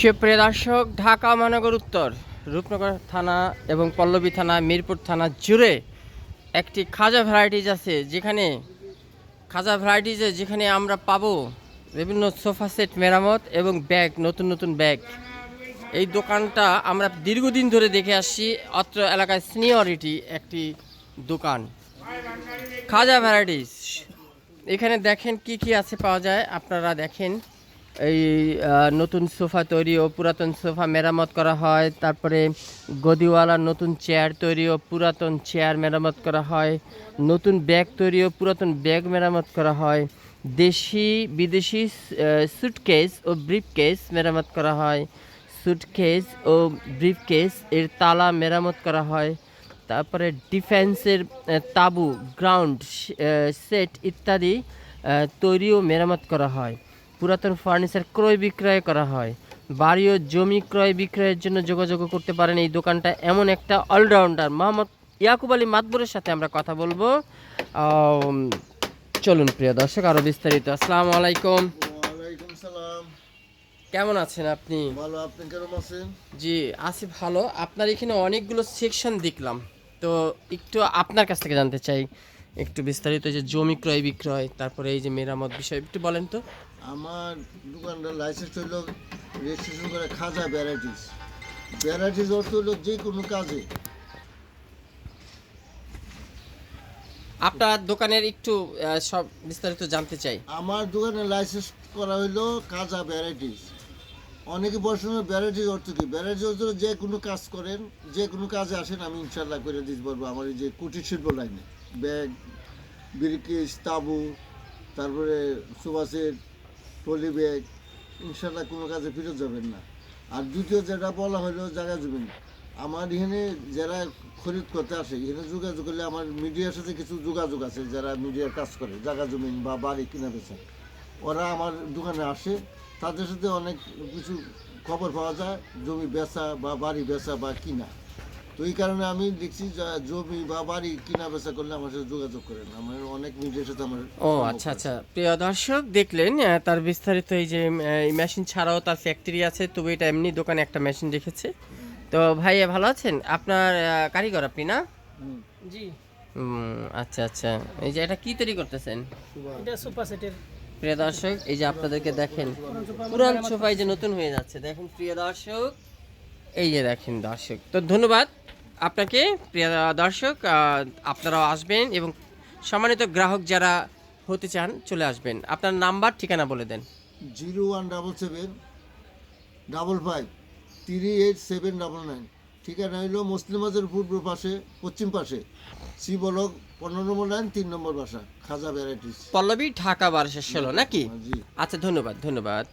সুপ্রিয় দর্শক, ঢাকা মহানগর উত্তর, রূপনগর থানা এবং পল্লবী থানা, মিরপুর থানা জুড়ে একটি খাজা ভ্যারাইটিজ আছে। যেখানে খাজা ভ্যারাইটিজে যেখানে আমরা পাবো বিভিন্ন সোফা সেট মেরামত এবং ব্যাগ নতুন নতুন ব্যাগ এই দোকানটা আমরা দীর্ঘদিন ধরে দেখে আসছি, অত্র এলাকায় সিনিয়রিটি একটি দোকান। খাজা ভ্যারাইটিস এখানে দেখেন কি কি আছে পাওয়া যায়, আপনারা দেখেন। এই নতুন সোফা তৈরি ও পুরাতন সোফা মেরামত করা হয়। তারপরে গদিওয়ালা নতুন চেয়ার তৈরি ও পুরাতন চেয়ার মেরামত করা হয়। নতুন ব্যাগ তৈরি ও পুরাতন ব্যাগ মেরামত করা হয়। দেশি, বিদেশি সুটকেস ও ব্রিফকেস মেরামত করা হয়। সুটকেস ও ব্রিফকেস এর তালা মেরামত করা হয়। তারপরে ডিফেন্সের তাবু গ্রাউন্ড সেট ইত্যাদি তৈরি ও মেরামত করা হয়। পুরাতন ফার্নিচার ক্রয় বিক্রয় করা হয়। বাড়ি ও জমি ক্রয় বিক্রয়ের জন্য যোগাযোগ করতে পারেন এই দোকানটা এমন একটা অলরাউন্ডার মোহাম্মদ ইয়াকুব আলী মাতবুরের সাথে আমরা কথা বলব। চলুন প্রিয় দর্শক আরও বিস্তারিত। আসসালামু আলাইকুম। কেমন আছেন আপনি? ভালো আপনি কেরম আছেন? জি আছি ভালো। আপনার এখানে অনেকগুলো সেকশন দেখলাম। তো একটু আপনার কাছ থেকে জানতে চাই। একটু বিস্তারিত যে জমি ক্রয় বিক্রয় তারপরে এই যে মেরামত বিষয় একটু বলেন তো। আমার দোকানটা লাইসেন্স হইল রেজিস্ট্রেশন করে খাজা ভ্যারাইটিস ভ্যারাইটিস অর্থ হলো যে কোনো কাজে। আপনার দোকানের একটু আহ, সব বিস্তারিত জানতে চাই। আমার দোকানে লাইসেন্স করা হইল কাজা ভ্যারাইটিস অনেকে প্রশ্ন ভ্যারাইটিস অর্থ কি? ভ্যারাইটিস অর্থ যে কোনো কাজ করেন, যে কোনো কাজে আসেন, আমি ইনশাল্লাহ করে দিতে পারব আমার এই যে কুটির শিল্প লাইনে। ব্যাগ ব্রিকেজ তাবু, তারপরে সুবাসের টলি ব্যাগ ইনশাল্লাহ কোনো কাজে ফিরত যাবেন না। আর দ্বিতীয় যেটা বলা হলো, জায়গা জমিন আমার এখানে যারা খরিদ করতে আসে, এখানে যোগাযোগ করলে আমার মিডিয়ার সাথে কিছু যোগাযোগ আছে, যারা মিডিয়ার কাজ করে, জায়গা জমিন বা বাড়ি কিনা বেচা। ওরা আমার দোকানে আসে তাদের সাথে অনেক কিছু খবর পাওয়া যায় জমি বেচা বা বাড়ি বেচা বা কিনা। তো এই কারণে আমি দেখছি যে জমি বা বাড়ি কিনা বেচা করলে আমার সাথে যোগাযোগ করেন। আমার অনেক মিডিয়ার সাথে আমার ও আচ্ছা আচ্ছা। প্রিয় দর্শক দেখলেন তার বিস্তারিত এই যে এই মেশিন ছাড়াও তার ফ্যাক্টরি আছে তবে এটা এমনি দোকানে একটা মেশিন রেখেছে। তো ভাই ভালো আছেন? আপনার কারিগর আপনি না? জি। আচ্ছা আচ্ছা। এই যে এটা কি তৈরি করতেছেন? এটা সুপার সেটের প্রিয় দর্শক, এই যে আপনাদেরকে দেখেন, পুরান সোফাই যে নতুন হয়ে যাচ্ছে। দেখেন, প্রিয় দর্শক, এই যে দেখেন দর্শক। তো ধন্যবাদ আপনাকে, প্রিয় দর্শক আপনারাও আসবেন এবং সম্মানিত গ্রাহক যারা হতে চান, চলে আসবেন। আপনার নাম্বার, ঠিকানা বলে দেন। Zero one double seven, double five, three eight seven double nine. ঠিকানা হইল মুসলিম মাজের পূর্ব পাশে পশ্চিম পাশে। সি ব্লক পনেরো নম্বর লাইন তিন নম্বর বাসা খাজা ভ্যারাইটিস। পল্লবী ঢাকা বারোশো ষোলো নাকি? জি। আচ্ছা ধন্যবাদ ধন্যবাদ।